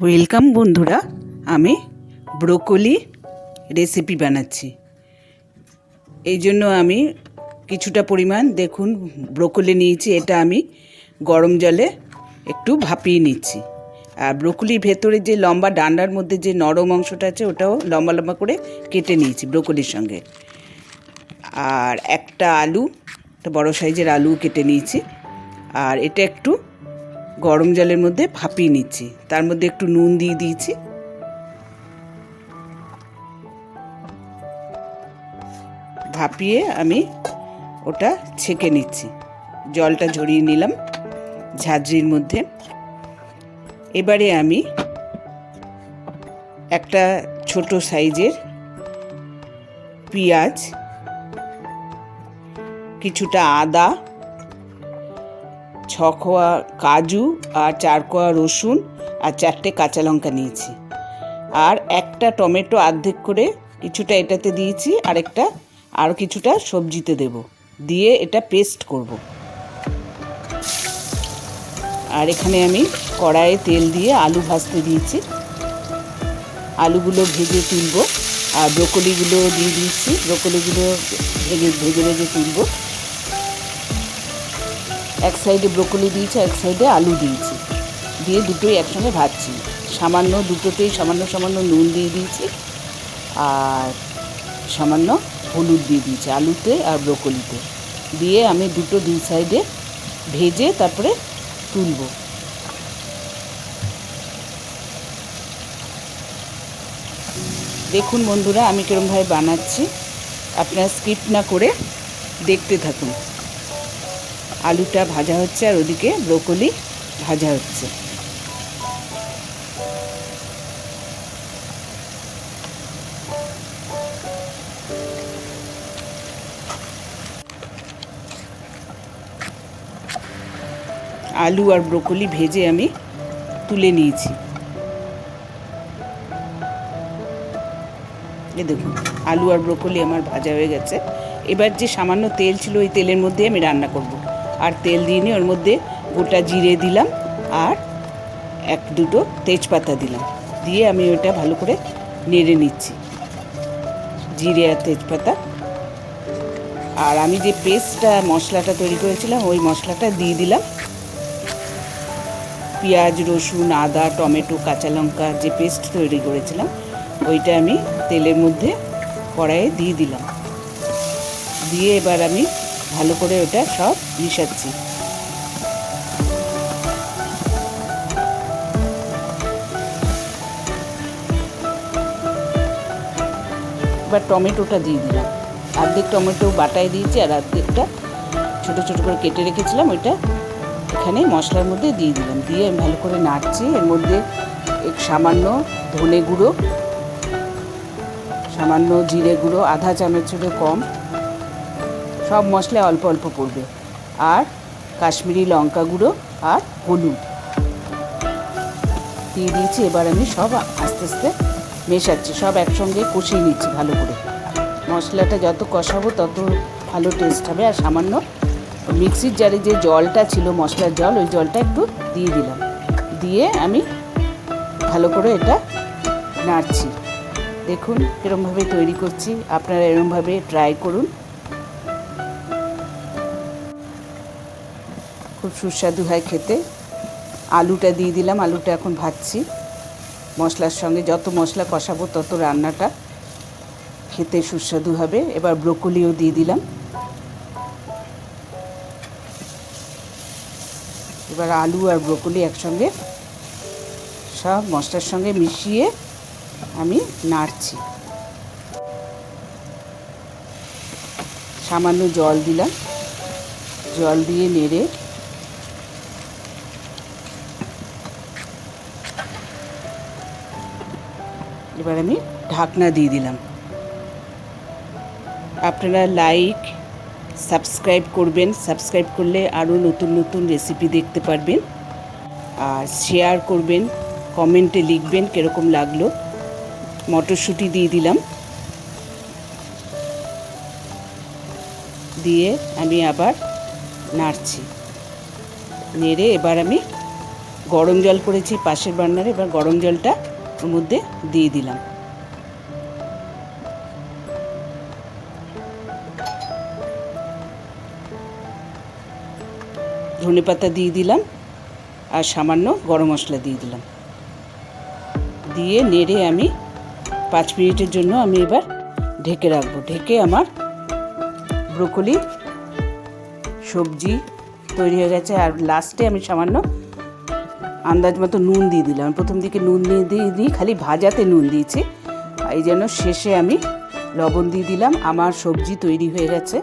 Welcome বন্ধুরা। আমি broccoli recipe বানাচ্ছি। এই জন্য আমি কিছুটা পরিমাণ, দেখুন, ব্রোকলি নিয়েছি। এটা আমি গরম জলে একটু ভাপিয়ে নিচ্ছি। আর ব্রোকলির ভেতরে যে লম্বা ডান্ডার মধ্যে যে নরম অংশটা আছে, ওটাও লম্বা লম্বা করে কেটে নিয়েছি ব্রোকলির সঙ্গে। আর একটা আলু, একটা বড় সাইজের আলু কেটে নিয়েছি। আর এটা একটু গরম জলের মধ্যে ভাপিয়ে নিচ্ছি। তার মধ্যে একটু নুন দিয়ে দিয়েছি। ভাপিয়ে আমি ওটা ছেঁকে নিচ্ছি। জলটা ঝরিয়ে নিলাম ঝাঁঝরির মধ্যে। এবারে আমি একটা ছোট সাইজের পেঁয়াজ, কিছুটা আদা ছ কোয়া কাজু আর চার কোয়া রসুন আর চারটে কাঁচা লঙ্কা নিয়েছি। আর একটা টমেটো অর্ধেক করে কিছুটা এটাতে দিয়েছি, আর একটা আর কিছুটা সবজিতে দেব। দিয়ে এটা পেস্ট করব। আর এখানে আমি কড়াইয়ে তেল দিয়ে আলু ভাজতে দিয়েছি। আলুগুলো ভেজে তুলব, আর ব্রোকলিগুলো দিয়ে দিয়েছি। ব্রোকলিগুলো ভেজে ভেজে তুলবো। এক সাইডে ব্রোকলি দিয়েছি এক সাইডে আলু দিয়েছি। দিয়ে দুটোই একসঙ্গে ভাজছি। সামান্য দুটোতেই সামান্য সামান্য নুন দিয়ে দিয়েছি, আর সামান্য হলুদ দিয়ে দিয়েছি, আলুতে আর ব্রোকলিতে। দিয়ে আমি দুটো দুই সাইডে ভেজে তারপরে তুলব। দেখুন বন্ধুরা, আমি কীরমভাবে বানাচ্ছি। আপনারা স্কিপ না করে দেখতে থাকুন। আলুটা ভাজা হচ্ছে আর ওদিকে ব্রোকলি ভাজা হচ্ছে। আলু আর ব্রোকলি ভেজে আমি তুলে নিয়েছি। এ দেখুন, আলু আর ব্রোকলি আমার ভাজা হয়ে গেছে। এবার যে সামান্য তেল ছিল ওই তেলের মধ্যে আমি রান্না করব। আর তেল দিয়ে নিয়ে ওর মধ্যে গোটা জিরে দিলাম আর এক দুটো তেজপাতা দিলাম। দিয়ে আমি ওটা ভালো করে নেড়ে নিচ্ছি। জিরে আর তেজপাতা। আর আমি যে পেস্টটা, মশলাটা তৈরি করেছিলাম, ওই মশলাটা দিয়ে দিলাম। পেঁয়াজ, রসুন, আদা, টমেটো, কাঁচা লঙ্কা যে পেস্ট তৈরি করেছিলাম, ওইটা আমি তেলের মধ্যে কড়াইয়ে দিয়ে দিলাম। দিয়ে এবার আমি ভালো করে ওটা সব মিশাচ্ছি। এবার টমেটোটা দিয়ে দিলাম। অর্ধেক টমেটো বাটায় দিয়েছি আর অর্ধেকটা ছোটো ছোটো করে কেটে রেখেছিলাম, ওইটা এখানে মশলার মধ্যে দিয়ে দিলাম। দিয়ে আমি ভালো করে নাড়ছি। এর মধ্যে এক সামান্য ধনে গুঁড়ো, সামান্য জিরে গুঁড়ো, আধা চামচেরও কম সব মশলা অল্প অল্প পড়বে। আর কাশ্মীরি লঙ্কা গুঁড়ো আর হলুদ। দিয়ে দিয়েছি, এবার আমি সব আস্তে আস্তে মেশাচ্ছি, সব একসঙ্গে কষিয়ে নিচ্ছি ভালো করে। মশলাটা যত কষাবো তত ভালো টেস্ট হবে। আর সামান্য মিক্সির জারে যে জলটা ছিল, মশলার জল, ওই জলটা একটু দিয়ে দিলাম। দিয়ে আমি ভালো করে এটা নাড়ছি। দেখুন, এরমভাবে তৈরি করছি। আপনারা এরমভাবে ট্রাই করুন। খুব সুস্বাদু হয় খেতে। আলুটা দিয়ে দিলাম, আলুটা এখন ভাজছি। মশলার সঙ্গে যত মশলা কষাবো তত রান্নাটা খেতে সুস্বাদু হবে। এবার ব্রোকলিও দিয়ে দিলাম। এবার আলু আর ব্রোকলি একসঙ্গে সব মশলার সঙ্গে মিশিয়ে আমি নাড়ছি। সামান্য জল দিলাম। জল দিয়ে নেড়ে এবার আমি ঢাকনা দিয়ে দিলাম। আপনারা লাইক সাবস্ক্রাইব করবেন। সাবস্ক্রাইব করলে আরও নতুন নতুন রেসিপি দেখতে পারবেন। আর শেয়ার করবেন কমেন্টে লিখবেন কীরকম লাগল। মটরশুঁটি দিয়ে দিলাম। দিয়ে আমি আবার নাড়ছি। নেড়ে এবার আমি গরম জল করেছি পাশের বার্নারে। এবার গরম জলটা ওর মধ্যে দিয়ে দিলাম। ধনে পাতা দিয়ে দিলাম আর সামান্য গরম মশলা দিয়ে দিলাম। দিয়ে নেড়ে আমি পাঁচ মিনিটের জন্য আমি এবার ঢেকে রাখব। ঢেকে আমার ব্রোকলি, সবজি তৈরি হয়ে গেছে। আর লাস্টে আমি সামান্য আন্দাজ মতো নুন দিয়ে দিলাম। প্রথম দিকে নুন দিয়ে দিয়ে দিই খালি ভাজাতে নুন দিয়েছি। এই যেন শেষে আমি লবণ দিয়ে দিলাম। আমার সবজি তৈরি হয়ে গেছে।